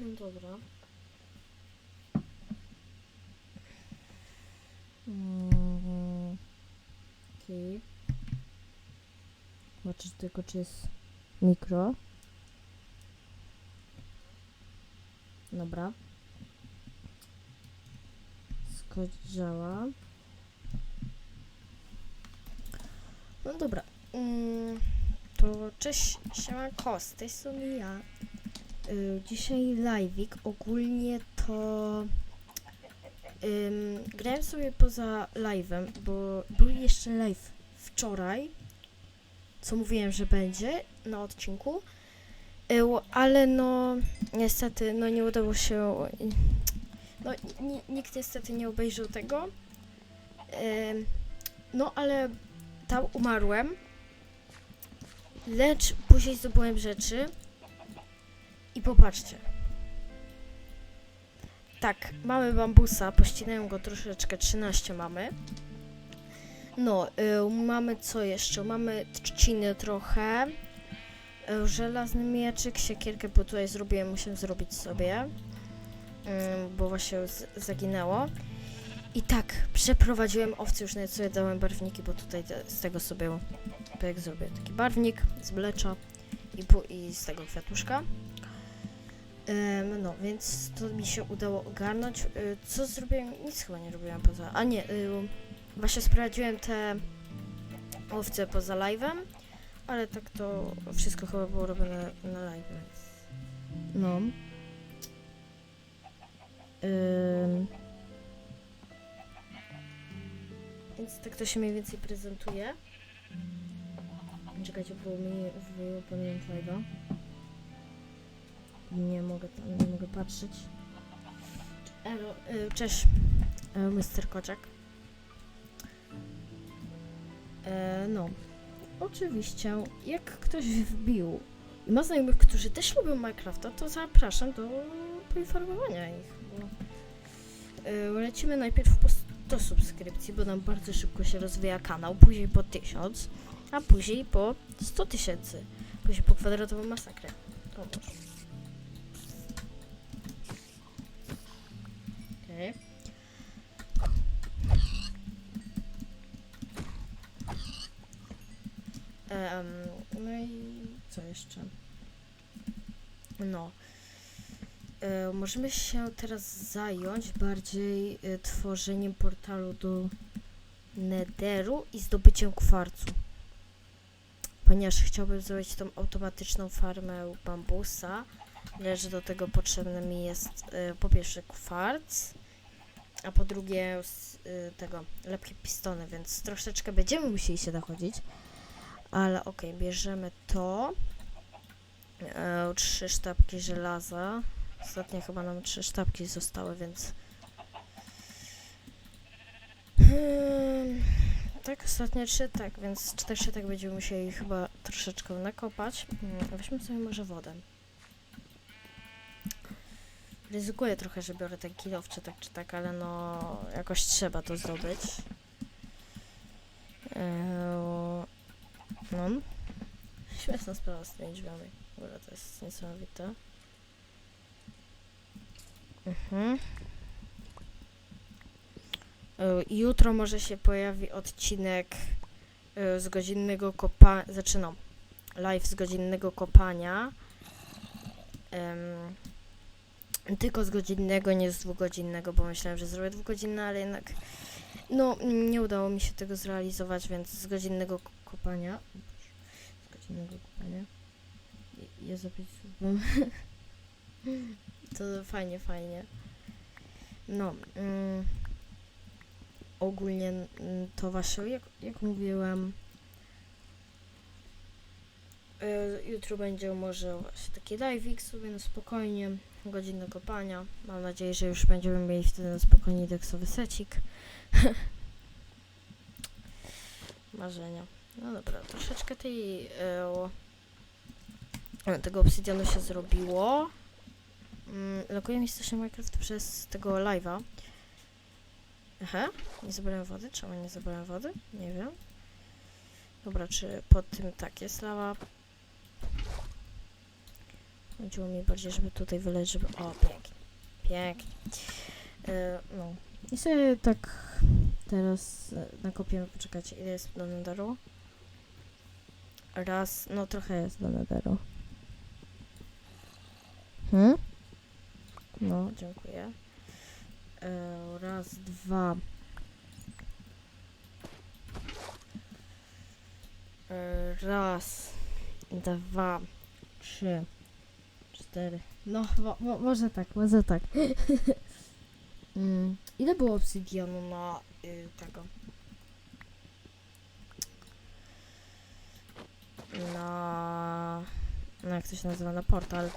No dobra. Mm, Okej. Zobaczyć tylko, czy jest mikro. Dobra. Skocz działa. No dobra. Mm, to cześć, siemanko, z tej strony ja. Y, dzisiaj live'ik. Ogólnie to ym, grałem sobie poza live'em, bo był jeszcze live wczoraj, co mówiłem, że będzie na odcinku, y, ale no niestety no nie udało się, no ni- nikt niestety nie obejrzał tego, no ale tam umarłem, lecz później zdobyłem rzeczy, i popatrzcie. Tak, mamy bambusa, pościnałem go troszeczkę, 13 mamy. No, y, mamy co jeszcze? Mamy trzciny trochę. Y, żelazny mieczyk, siekierkę, bo tutaj zrobiłem, musiałem zrobić sobie. Y, bo właśnie zaginęło. I tak, przeprowadziłem owce, już nawet sobie dałem barwniki, bo tutaj te, z tego sobie jak zrobię taki barwnik z mlecza i, i z tego kwiatuszka. No, więc to mi się udało ogarnąć. Y, Co zrobiłem? Nic chyba nie robiłem poza. A nie, y, właśnie sprawdziłem te owce poza live'em, ale tak to wszystko chyba było robione na live, więc. No. Więc tak to się mniej więcej prezentuje. Czekajcie, bo mi wyłapałem live'a. Nie mogę tam, nie mogę patrzeć. Elo, y, cześć, y, Mr. Koczek. E, no, oczywiście, jak ktoś wbił i ma znajomych, którzy też lubią Minecrafta, to zapraszam do poinformowania ich. Bo, y, lecimy najpierw po 100 subskrypcji, bo nam bardzo szybko się rozwija kanał, później po 1000, a później po 100 tysięcy, później po kwadratową masakrę. O Em, no i co jeszcze? No. E, możemy się teraz zająć bardziej e, tworzeniem portalu do Netheru i zdobyciem kwarcu. Ponieważ chciałbym zrobić tą automatyczną farmę bambusa, lecz do tego potrzebny mi jest e, po pierwsze kwarc, a po drugie s- y, tego lepkie pistony, więc troszeczkę będziemy musieli się dochodzić. Ale okej, bierzemy to. E, trzy sztabki żelaza. Ostatnio chyba nam trzy sztabki zostały, więc. Hmm, tak, ostatnie trzy, tak, więc cztery tak będziemy musieli chyba troszeczkę nakopać. Hmm, weźmy sobie może wodę. Ryzykuję trochę, że biorę ten kilof, tak, czy tak, ale no jakoś trzeba to zdobyć. Eee, no. Śmieszna sprawa z tymi drzwiami. W ogóle to jest niesamowite. Mhm. Eee, Jutro może się pojawi odcinek e, z godzinnego kopa... Zaczynam. Live z godzinnego kopania. Em, tylko z godzinnego, nie z dwugodzinnego, bo myślałem, że zrobię dwugodzinne, ale jednak no nie udało mi się tego zrealizować, więc z godzinnego kopania z godzinnego kopania ja zapisuję to fajnie, fajnie. No mm, ogólnie mm, to wasze, jak, jak mówiłem jutro będzie może właśnie taki live'ik sobie na spokojnie godzinne kopania. Mam nadzieję, że już będziemy mieli wtedy na spokojnie deksowy secik. Marzenia. No dobra, troszeczkę tej e, tego obsydianu się zrobiło. Mm, Lokuję mi też Minecraft przez tego live'a. Aha, nie zabrałem wody? Czemu nie zabrałem wody? Nie wiem. Dobra, czy pod tym tak jest lawa? Chodziło mi bardziej, żeby tutaj wyleć, żeby... O, pięknie. Pięknie. E, no. I sobie tak teraz e, nakopiemy, poczekajcie, ile jest do Netheru? Raz, no trochę jest do Netheru. Hmm? No, dziękuję. E, raz, dwa. Raz, dwa, trzy, cztery. No, mo, mo, może tak, może tak. mm, ile było obsydianu na y, tego? Na... No jak to się nazywa? Na portal.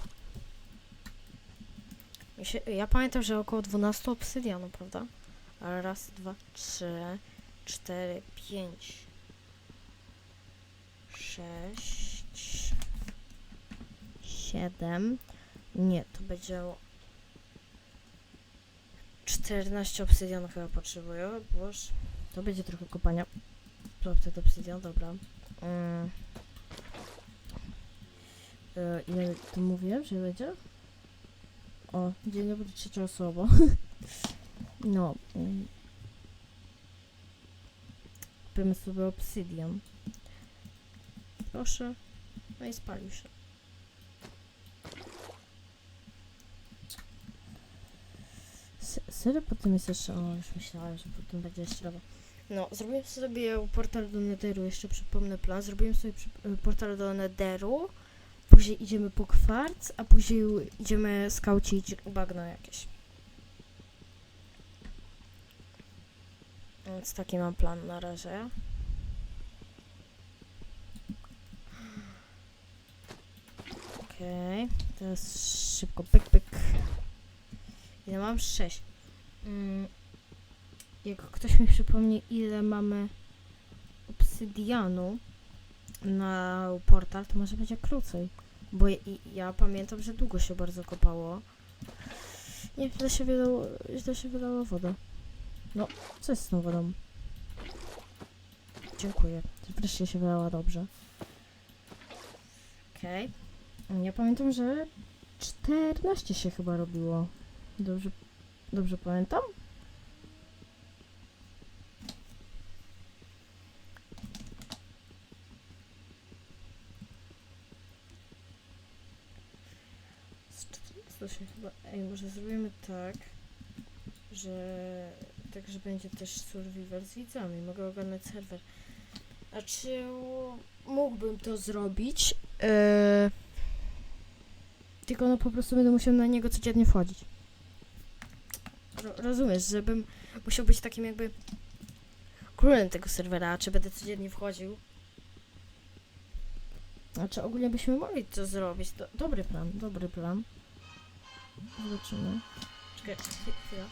Się, ja pamiętam, że około 12 obsydianu, prawda? Ale raz, dwa, trzy, cztery, pięć, sześć, siedem. Nie, to będzie 14 obsydianu chyba potrzebuję. Boż, to będzie trochę kopania. To obsydian, dobra. Mm. E, ile tu mówiłem, że będzie? O, dzień dobry, trzecia osoba. no. mm. Kupimy sobie obsydian. Proszę. No i spalił się. Serio potem jest jeszcze... O, już myślałem, że potem będzie jeszcze. No, zrobiłem sobie portal do Netheru, jeszcze przypomnę plan. Zrobiłem sobie przy, portal do Netheru. Później idziemy po kwarc, a później idziemy skaucić bagno jakieś. Więc taki mam plan na razie. Okej, teraz szybko pyk pyk. Ile mam? 6. Mm, jak ktoś mi przypomni, ile mamy obsydianu na portal, to może będzie krócej. Bo ja, ja pamiętam, że długo się bardzo kopało. Nie, źle się wylało, źle się wylała woda. No, co jest z tą wodą? Dziękuję. Wreszcie się wylała dobrze. Okej. Ja pamiętam, że 14 się chyba robiło. Dobrze, dobrze pamiętam? Z 14 się chyba... Ej, może zrobimy tak, że... Tak, że będzie też survivor z widzami. Mogę ogarnąć serwer. A czy mógłbym to zrobić? Yy... Tylko no po prostu będę musiał na niego codziennie wchodzić. Ro rozumiesz, żebym musiał być takim jakby królem tego serwera, czy będę codziennie wchodził. Znaczy ogólnie byśmy mogli to zrobić. Do dobry plan, dobry plan. Zobaczymy. Czekaj, chwi- chwila.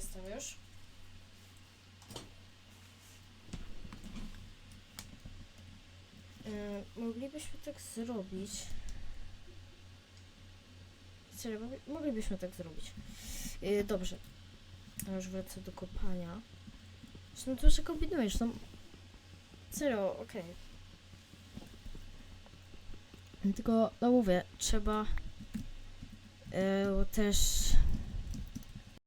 Jestem już. E, moglibyśmy tak zrobić. Serio, mogli- moglibyśmy tak zrobić. E, dobrze. Już wrócę do kopania. No to, że kombinujesz, no. Serio, okej. Tylko, no mówię, trzeba e, też